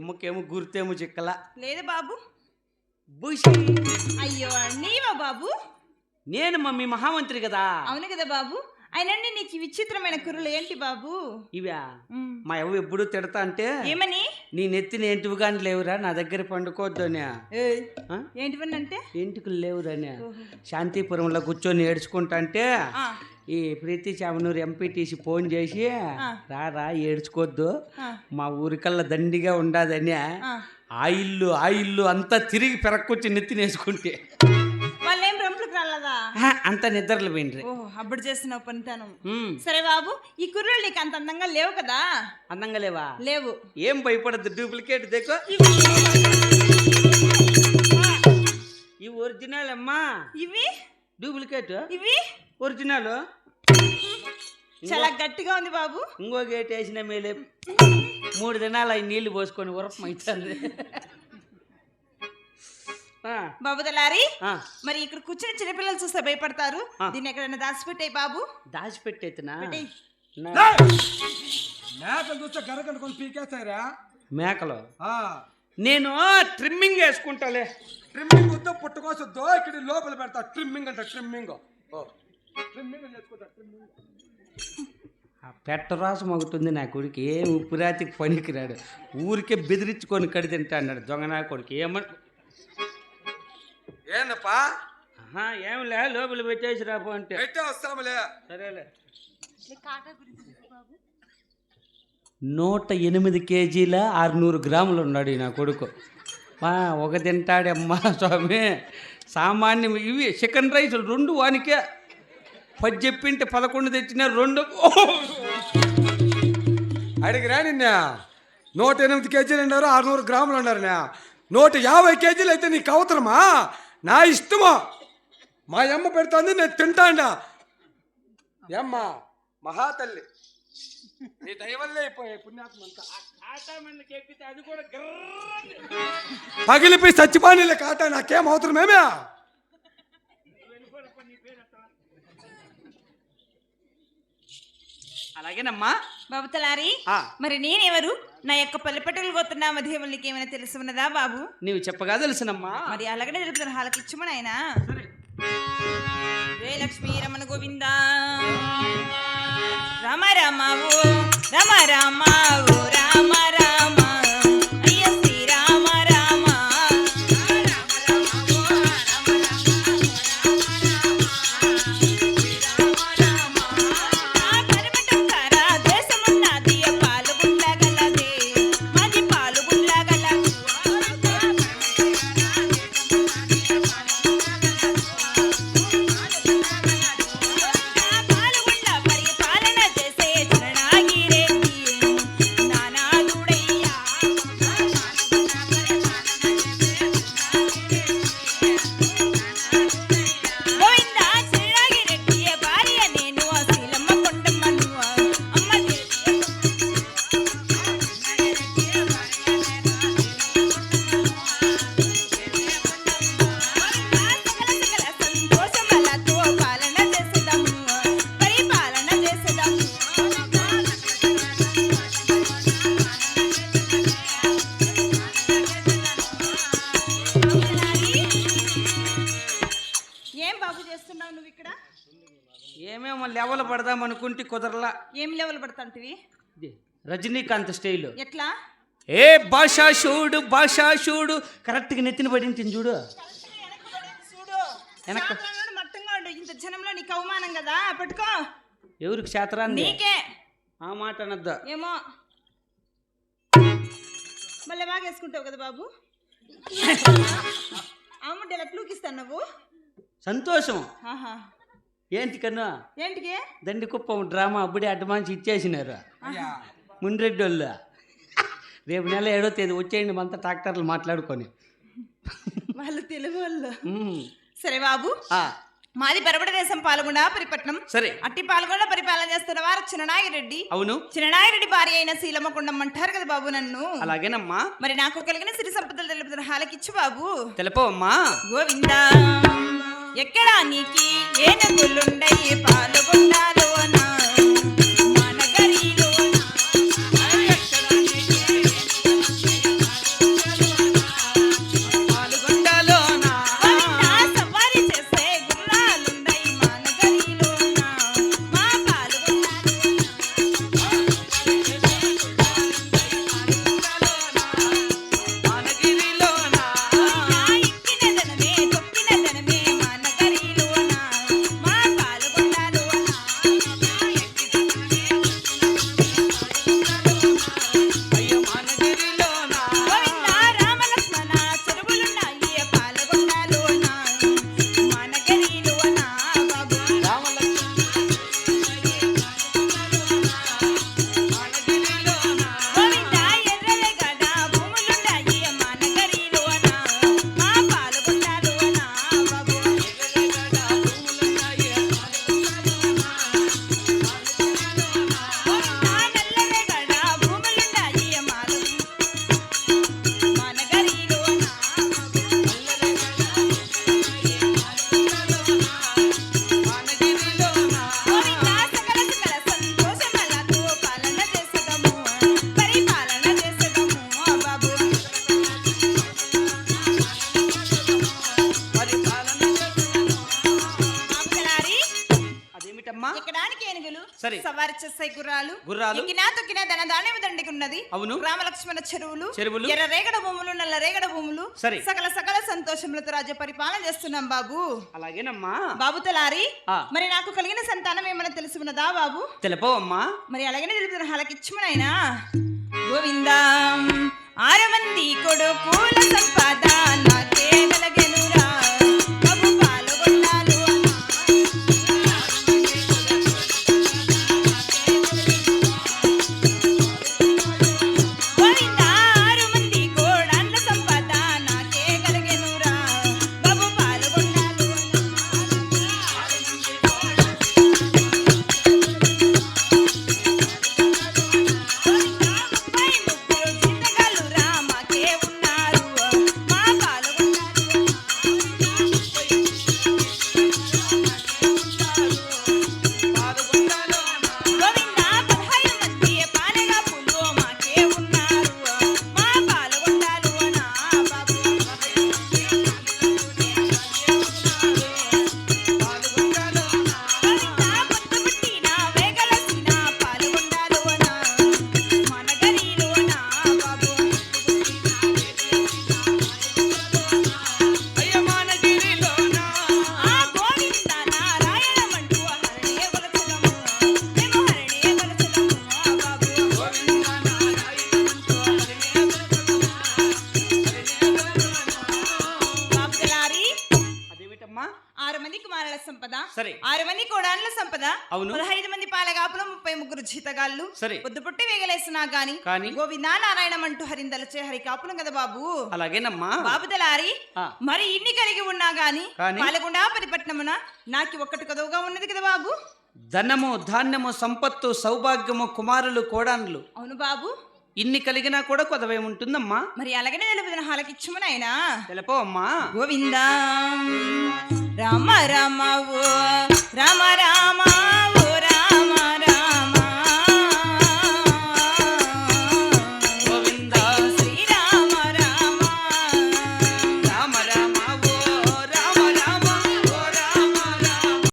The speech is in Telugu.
ఎమ్మకేమో గుర్తేమో చిక్కల. లేదు బాబు. బుషి అయ్యో నీవా బాబు? నేను మమ్మీ మహామంత్రి కదా. అవును కదా బాబు. అయినండి నీకు విచిత్రమైన కుర్రలు ఏంటి బాబు? ఇవా. మా ఎవ్వ ఎప్పుడు తిడతా అంటే ఏమని? నీ నెత్తిన ఏంటివి కానీ లేవురా నా దగ్గర పండుకోవద్దనే ఏయ్, ఆ? ఏంటివని అంటే? ఇంటికి లేవురనే శాంతిపురంలో కూర్చొని ఏడ్చుకుంటా అంటే ఈ ప్రీతి చామనూరు ఎంపీటీసీ ఫోన్ చేసి రా రా ఏడ్చుకోవద్దు. మా ఊరికల్లా దండిగా ఉండదని. ఆ. ఆ ఇల్లు ఆ ఇల్లు అంతా తిరిగి పెరక్కొచ్చి నెత్తినేసుకుంటే అంతా నిద్రలు పోయిండ్రి. ఓహో అప్పుడు చేస్తున్నావు పనితనం. సరే బాబు ఈ కుర్రోళ్ళు నీకు అంత అందంగా లేవు కదా? అందంగా లేవా? లేవు. ఏం భయపడద్దు డూప్లికేట్ దేకో. ఈ ఒరిజినల్ అమ్మా. ఇవి? డూప్లికేట్? ఇవి? ఒరిజినల్? చాలా గట్టిగా ఉంది బాబు. ఇంకో గేట్ వేసిన మేలే. మూడు దినాలు అవి నీళ్ళు పోసుకొని ఉరపం అవుతుంది ఆ, బాబు తలారి ఆ, మరి ఇక్కడ కూర్చుని చిన్నపిల్లలు చూస్తే భయపడతారు. దీన్ని ఎక్కడైనా దాచిపెట్టాయి బాబు. దాచిపెట్టేతునా? పెట్టేయ్. నా- మేకలు చూస్తే గరకనుకొని పీకేస్తారా మేకలు? ఆ. నేను ట్రిమ్మింగ్ వేసుకుంటాలే. ట్రిమ్మింగ్ వద్దు పుట్టుకోసొద్దు ఇక్కడ లోపల పెడతా. ట్రిమ్మింగ్ అంట ట్రిమ్మింగ్ ట్రిమ్మింగ్ చేసుకుంటా ట్రిమ్మింగ్ పెట్టరాసు మగుతుంది నా కొడుకు. ఏ ఉప్పురాతికి పనికిరాడు. ఊరికే బెదిరించుకొని కడి తింటా అన్నాడు దొంగనా కొడుకు. ఏమన్ ఏందప్పా? ఏం లే లోపల పెట్టేసి రాపో అంటే అయితే వస్తాములే. సరేలే. నూట ఎనిమిది కేజీల ఆరునూరు గ్రాములు ఉన్నాడు నా కొడుకు. మా ఒక తింటాడమ్మా స్వామి. సామాన్యం ఇవి చికెన్ రైస్ రెండు వానికే. పది చెప్పింటే పదకొండు తెచ్చిన రెండు. అడిగిరా నిన్న. నూట ఎనిమిది కేజీలు ఉన్నారు ఆరునూరు గ్రాములు ఉన్నారు నా. నూట యాభై కేజీలు అయితే నీకు అవసరమా నా ఇష్టమా. మా అమ్మ పెడుతుంది నేను తింటాండా. ఏమ్మ మహాతల్లి. నీ దయవల్లే అయిపోయాయి పుణ్యాత్మ అంతా. అది కూడా పగిలిపోయి చచ్చిపోయిన కాట నాకేం అవసరమేమే అలాగేనమ్మా. బాబు తలారి ఆ, మరి నేనెవరు? నా యొక్క పల్లెపట్టులు పోతున్నా మధ్యములకి ఏమైనా తెలిసి ఉన్నదా బాబు? నీవు చెప్పగా తెలుసునమ్మా. మరి అలాగనే తెలుపుతాను హాలకిచ్చమని ఆయన రే లక్ష్మీ రమణ గోవింద. రామ రామ ఓ రామ రామ ఏమేమో లెవెల్ పడదాం అనుకుంటే కుదరలా. ఏం లెవెల్ పడతాంటివి? రజనీకాంత్ స్టైల్. ఎట్లా? ఏ భాషా షూడు భాషా షూడు కరెక్ట్గా నెత్తిన పడింది చూడు. చూడు. శాస్త్రంలోను మట్టంగా ఉండు ఇంత జనంలో నీకు అవమానం కదా? పట్టుకో. ఎవరికి శాతరాన్ని నీకే. ఆ మాట అనద్దా? ఏమో. మళ్ళీ బాగా వేసుకుంటావు కదా బాబు? అమ్ముంటే ఎలా ప్లూకిస్తాను నువ్వు? సంతోషం. ఆహా. ఏంటి కన్నా? ఏంటికి? దండికుప్పం డ్రామా అప్పుడే అడ్వాన్స్ ఇచ్చేసినారు. ముండ్రెడ్డి వాళ్ళు రేపు నెల ఏడో తేదీ వచ్చేయండి మనతో ట్రాక్టర్లు మాట్లాడుకొని. వాళ్ళు తెలుగు వాళ్ళు. సరే బాబు. ఆ, మాది పరబడి దేశం పాల్గొండ పరిపట్నం. సరే. అట్టి పాల్గొండ పరిపాలన చేస్తున్న వారు చిన్ననాగిరెడ్డి. అవును. చిన్ననాగిరెడ్డి భార్య అయిన శీలమ్మకుండం అంటారు కదా బాబు నన్ను. అలాగేనమ్మా. మరి నాకు కలిగిన సిరి సంపదలు తెలుపుతున్న హాలకిచ్చు బాబు. తెలుపవమ్మా. గోవిందా. ఎక్కడా నీకి ఏనుగులుండయి పాలుగుండాలి? సరే. సవారి చేసే గుర్రాలు గుర్రాలు. ఎక్కినా తొక్కినా ధన ధాన్యం దండికున్నది అవును. రామలక్ష్మణ చెరువులు చెరువులు. ఎర్ర రేగడ భూములు నల్ల రేగడ భూములు సరే. సకల సకల సంతోషములతో రాజ్య పరిపాలన చేస్తున్నాం బాబు అలాగేనమ్మా బాబు తలారి. మరి నాకు కలిగిన సంతానం ఏమైనా తెలిసి ఉన్నదా బాబు తెలుపవమ్మా మరి అలాగనే తెలుపుతున్న హలకిచ్చమనైనా గోవిందా ఆరు మంది కొడుకుల సంపద సంపద అవును. పదహైదు మంది పాలగాపులు ముప్పై ముగ్గురు జీతగాళ్ళు సరే. పొద్దు పుట్టి వేగలేసినా గాని కాని? గోవిందా నారాయణమంటూ హరిందలచే హరి కాపులం కదా బాబు అలాగేనమ్మా బాబుదలారి ఆ. మరి ఇన్ని కలిగి ఉన్నా గాని? పాలగుండా పరిపట్నమున నాకు ఒక్కటి కదవుగా ఉన్నది కదా బాబు ధనము ధాన్యము సంపత్తు సౌభాగ్యము కుమారులు కోడాన్లు అవును బాబు ఇన్ని కలిగినా కూడా కొదవే ఉంటుందమ్మా మరి అలాగనే నిలబడిన హాలకిచ్చమునైనా తెలుపవమ్మా గోవింద రామ రామ ఓ రామ రామ